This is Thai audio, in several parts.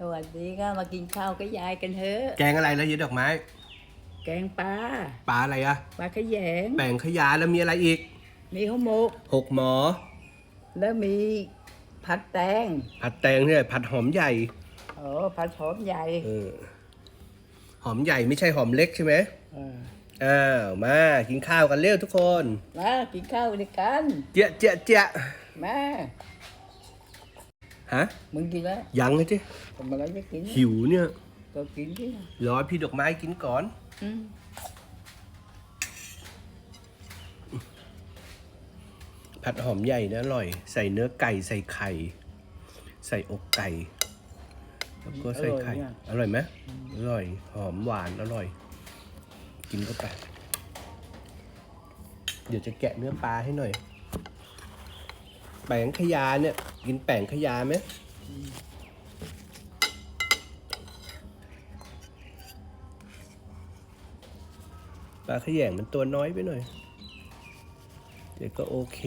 สวัสดีค่ะมากินข้าวกับยายกันเถอะ แกงอะไรแล้วยายดอกไม้ แกงปลาปลาอะไรอะปลาขยงแป่งขยาแล้วมีอะไรอีก มีข้าวหมก หกหมอ แล้วมีผัดแตงผัดแตงเนี่ยผัดหอมใหญ่ โอ้ผัดหอมใหญ่เออ หอมใหญ่ไม่ใช่หอมเล็กใช่ไหมเอออ้าวมากินข้าวกันเร็วทุกคน มากินข้าวด้วยกัน เจ๊ะเจ๊ะเจ๊ะมา ฮะ มึงกินแล้วยังเลยจิทำอะไรจะกินหิวเนี่ยก็กินที่รอพี่ดอกไม้กินก่อนอืมผัดหอมใหญ่นะอร่อย ใส่เนื้อไก่ใส่ไข่ ใส่อกไก่ แล้วก็ใส่ไข่ อร่อยไหมอร่อย หอมหวานอร่อย กินเข้าไป เดี๋ยวจะแกะเนื้อปลาให้หน่อยแป่งขยาเนี่ย กินแป่งขยาไหมปลาขยงมันตัวน้อยไปหน่อย เดี๋ยวก็โอเค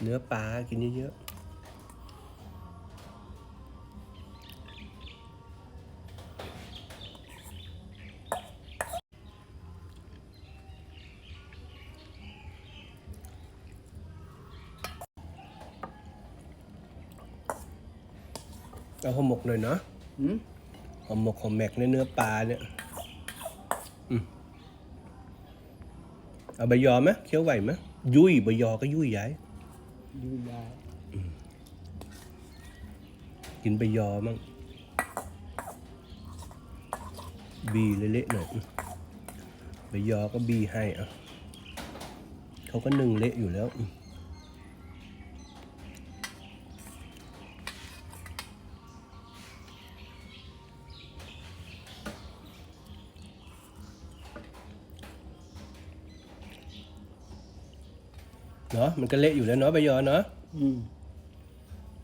เนื้อปลากินเยอะๆ เอาห่อหมกหน่อยเนาะอืมหอมหมกหอมแม็กในเนื้อปลาเนี่ยอืมเอาใบยอไหมเคี้ยวไหวไหมยุ่ยใบยอก็ยุ่ยย้ายดูยายกินใบยอมั่งบีเละๆหน่อยอืมใบยอก็บีให้อะเขาก็นึ่งเละอยู่แล้วอืม เนาะมันก็เละอยู่แล้วเนาะใบยอเนาะอืม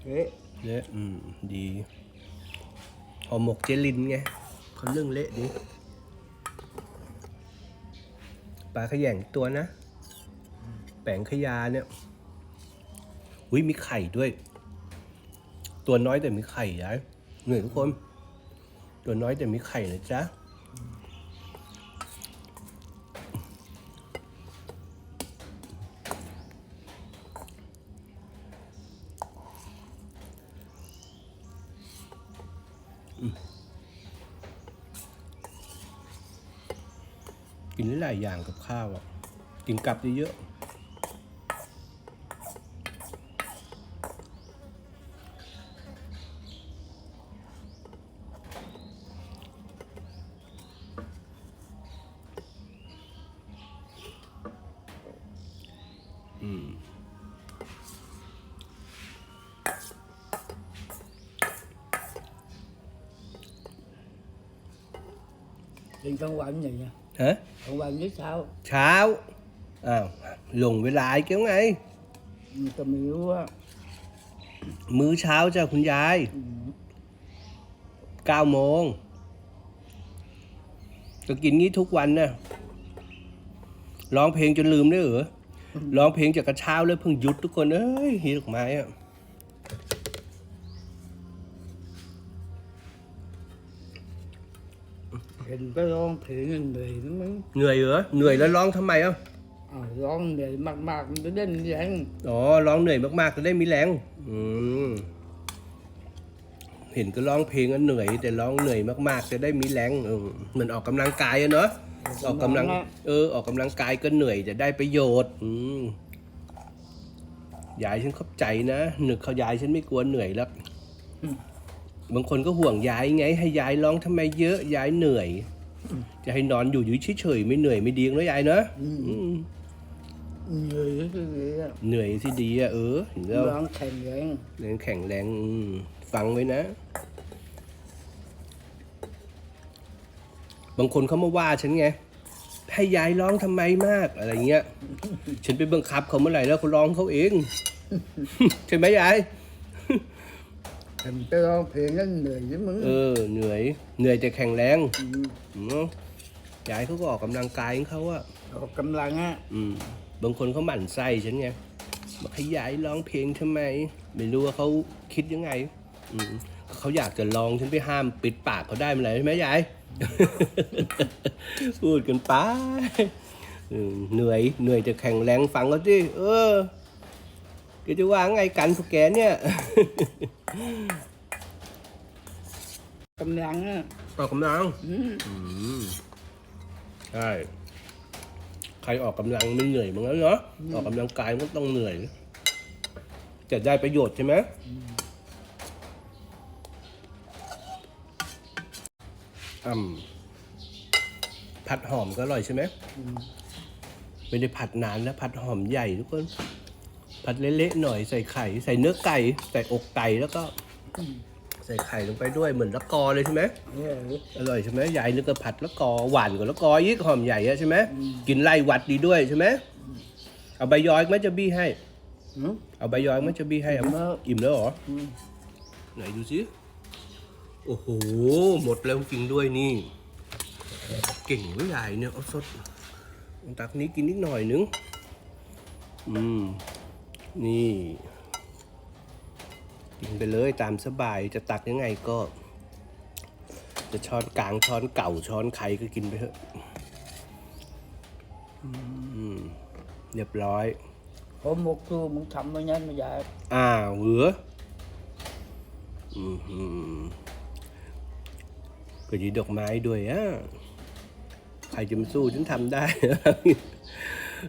เอ๊ะเละอืมดีห่อหมกเจลินไงเขานึ่งเละดีปลาขยงตัวนะแป่งขยาเนี่ยอุ้ยมีไข่ด้วย ตัวน้อยแต่มีไข่ยายเหนื่อยทุกคน ตัวน้อยแต่มีไข่นะจ๊ะ กินหลายๆอย่างกับข้าวอะ กินกลับเยอะๆอืมกินกลางวันอย่างเงี้ย ฮะกลางวันหรือเช้าเช้าอ้าวหลงเวลาอีกแล้วไง มันก็ไม่รู้ว่ามื้อเช้าจ้ะคุณยายอืมเก้าโมงก็กินงี้ทุกวันนะร้องเพลงจนลืมได้เหรอร้องเพลงจากกระเช้าแล้วเพิ่งหยุดทุกคนเอ้ยฮีดอกไม้อะ ห็นไปร้องเพลงเหนื่อยนะมึงเหนื่อยเหรอเหนื่อยแล้วร้องทำไมอะอ้าวร้องเหนื่อยมากๆมันจะเล่นแรงอ๋อร้องเหนื่อยมากๆจะได้มีแรงอืมเห็นก็ร้องเพลงก็เหนื่อย แต่ร้องเหนื่อยมาก ๆ จะได้มีแรงเออเหมือนออกกำลังกายอะเนาะออกกำลัง เออ ออกกำลังกายก็เหนื่อยแต่ได้ประโยชน์ อืมยายฉันเข้าใจนะหนึกเขายายฉันไม่กลัวเหนื่อยแล้ว บางคนก็ห่วงยายไง ให้ยายร้องทำไมเยอะยายเหนื่อย จะให้นอนอยู่อยู่เฉยๆไม่เหนื่อยไม่ดีแล้วยายเนาะอืมเหนื่อยก็คืออะเหนื่อยที่ดีอะเออเห็นแล้วร้องแข่งแรงแรงแข็งแรงอืมฟังไว้นะ บางคนเขามาว่าฉันไงให้ยายร้องทำไมมากอะไรเงี้ย ฉันไปบังคับเขาเมื่อไหร่แล้วเขาร้องเขาเอง ใช่ไหมยาย เห็นไปร้องเพลงนั่นเหนื่อยนะมึงเออ เหนื่อย เหนื่อยแต่แข็งแรงมอืมยายเขาก็ออกกำลังกายของเขาอะออกกำลังอะอืม บางคนเขาหมั่นไส้ฉันไงบอกให้ยายร้องเพลงทำไม ไม่รู้ว่าเขาคิดยังไง อืมเขาอยากจะลองฉันไปห้ามปิดปากเขาได้มันเลยใช่ไหมยาย พูดกันไปอืมเหนื่อย เหนื่อยจะแข่งแรงฟังเขาสิเออ แกจะว่าไงกันพวกแกเนี่ยกำลังอะออกกำลังอืมอืมใช่ใครออกกำลังไม่เหนื่อยมั้งแล้วเนาะออกกำลังกายมันก็ต้องเหนื่อย จะได้ประโยชน์ใช่ไหมอืมผัดหอมก็อร่อยใช่ไหมอืมไม่ได้ผัดนานแล้วผัดหอมใหญ่ทุกคน ผัดเละๆหน่อยใส่ไข่ ใส่เนื้อไก่ ใส่อกไก่แล้วก็ ใส่ไข่ลงไปด้วยเหมือนละกอเลยใช่ไหมเนี่ยอร่อยใช่ไหมยายนึกว่าผัดละกอหวานกว่าละกอยิ่หอมใหญ่อะใช่ไหมกินไล่หวัดดีด้วยใช่ไหมเอาใบยอยไหมจะบี้ให้อืมเอาใบยอยไหมจะบี้ให้เอาอิ่มแล้วอิ่มแล้วเหรออืมไหนดูสิโอ้โหหมดแล้วจริงด้วยนี่เก่งเว้ยยายเนี่ยเอาสดตักนี้กินนิดหน่อยนึงอืม นี่ กินไปเลยตามสบายจะตักยังไงก็ จะช้อนกลางช้อนเก่าช้อนใครก็กินไปเถอะอืมเรียบร้อยพอหมกตัวมึงทำไว้งั้นไม่ใหญ่อ้าวเหรออืมหืมก็ยีดอกไม้ด้วยอะใครจะมาสู้ฉันทำได้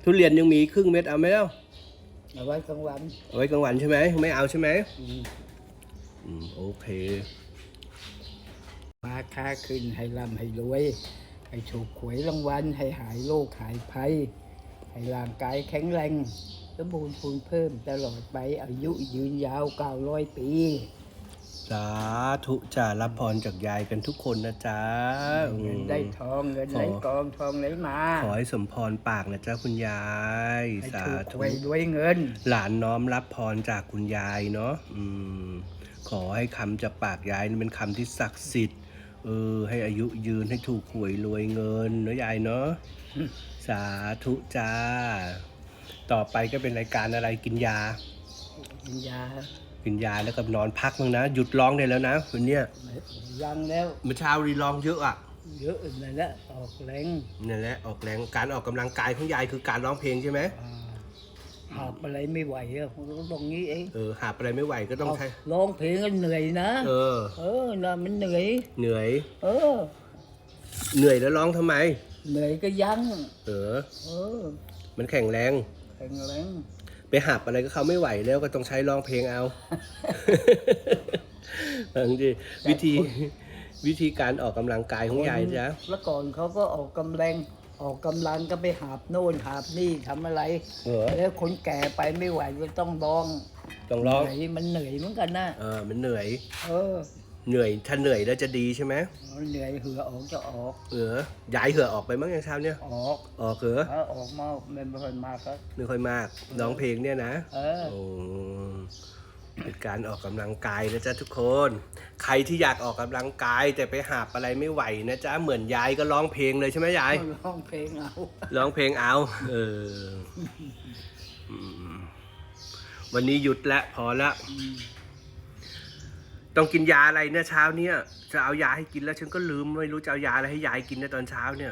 ทุเรียนยังมีครึ่งเม็ดเอาไหมเล่า เอาไว้กลางวันเอาไว้กลางวันใช่ไหมไม่เอาใช่ไหมอืมอืมโอเค มาค้าขึ้นให้ร่ำให้รวย ให้ถูกหวยรางวัลให้หายโรคหายภัย ให้ร่างกายแข็งแรงสมบูรณ์พูนเพิ่มตลอดไปอายุยืนยาว900ปี สาธุจ่ารับพรจากยายกันทุกคนนะจ๊ะอืเงินมได้ทองเงินไหลขอกองทองไหลมา ขอให้สมพรปากนะจ๊ะคุณยายให้สาถูกธุหวยรวยเงิน หลานน้อมรับพรจากคุณยายเนาะอืมขอให้คำจากปากยายนี่เป็นคำที่ศักดิ์สิทธิ์เออให้อายุยืนให้ถูกหวยรวยเงินเนาะยายเนาะสาธุจ้า ต่อไปก็เป็นรายการอะไรกินยา กินยา กินยาแล้วก็นอนพักมั้งนะ หยุดร้องได้แล้วนะวันเนี้ยยังแล้วเมื่อเช้ารีร้องเยอะอะ เยอะเลยละออกแรงนี่นแหละออกแรงการออกกำลังกายของยายคือการร้องเพลงใช่ไหมอ่าหอบอะไรไม่ไหวอะผมก็ตรงนี้เองเออหาบอะไรไม่ไหวก็ต้องใช้เอาร้องเพลงก็เหนื่อยนะเออ เออนะมันเหนื่อยเหนื่อย เออ เหนื่อยแล้วร้องทำไม เหนื่อยก็ยั้งเออ เออ มันแข็งแรง แข็งแรง ไปหับอะไรก็เขาไม่ไหวแล้วก็ต้องใช้ร้องเพลงเอาบางทีวิธีวิธีการออกกำลังกายของยายจ๊ะแล้วก่อนเขาก็ออกกำลังออกกำลังก็ไปหาบโน่นหาบนี่ทำอะไรเออแล้วคนแก่ไปไม่ไหวก็ต้องร้อง ต้องร้องเหนื่อยมันเหนื่อยเหมือนกันนะเออมันเหนื่อย เออ เหนื่อยถ้าเหนื่อยแล้วจะดีใช่ไหมมันเหนื่อยเหือออกจะออกเออยายเหือออกไปมั้งอย่างเช้าเนี่ย ออกออกเหรอถ้าออกมาไม่ค่อยมากครับไม่ค่อยมากร้องเพลงเนี่ยนะเออโอ้เป็นการออกกำลังกายนะจ๊ะทุกคน ใครที่อยากออกกำลังกายแต่ไปหาบอะไรไม่ไหวนะจ๊ะเหมือนยายก็ร้องเพลงเลยใช่ไหมยายร้องเพลงเอาร้องเพลงเอา เอออืมวันนี้หยุดแล้วพอละ ต้องกินยาอะไรเนี่ยเช้าเนี่ยจะเอายาให้กินแล้วฉันก็ลืมไม่รู้จะเอายาอะไรให้ยายกินในตอนเช้าเนี่ย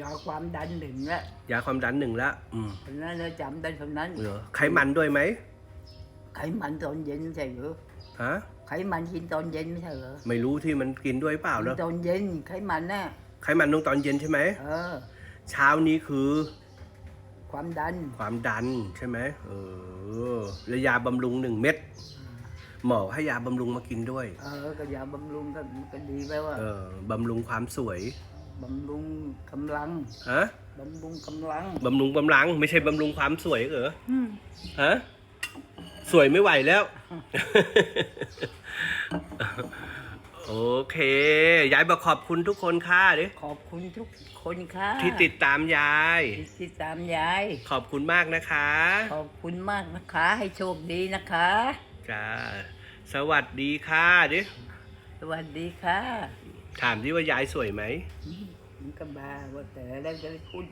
ยาความดันหนึ่งละยาความดันหนึ่งละอืมเพราะฉะนั้นเราจำได้เท่านั้น เหรอไขมันด้วยไหมไขมันตอนเย็นไม่ใช่เหรอฮะไขมันกินตอนเย็นไม่ใช่เหรอไม่รู้ที่มันกินด้วยเปล่ากิแล้วนตอนเย็นไขมันน่ะไขมันต้องตอนเย็นใช่ไหมเออ เช้านี้คือ ความดันความดันใช่ไหมเออแล้วยาบำรุงหนึ่งเม็ด หมอให้ยาบำรุงมากินด้วย เออก็ยาบำรุงก็มันก็ดีไปว่าเออบำรุงความสวยบำรุงกำลังฮะบำรุงกำลังบำรุงกำลัง ไม่ใช่บำรุงความสวยเหรอฮะสวยไม่ไหวแล้ว โอเค ยายบอกขอบคุณทุกคนค่ะดิขอบคุณทุกคนค่ะที่ติดตามยาย ที่ติดตามยาย ขอบคุณมากนะคะ ขอบคุณมากนะคะ ให้โชคดีนะคะ จ้าสวัสดีค่ะดิสวัสดีค่ะ ถามดิว่ายายสวยไหมถึงกับบ้าว่าแต่แล้วจะพูด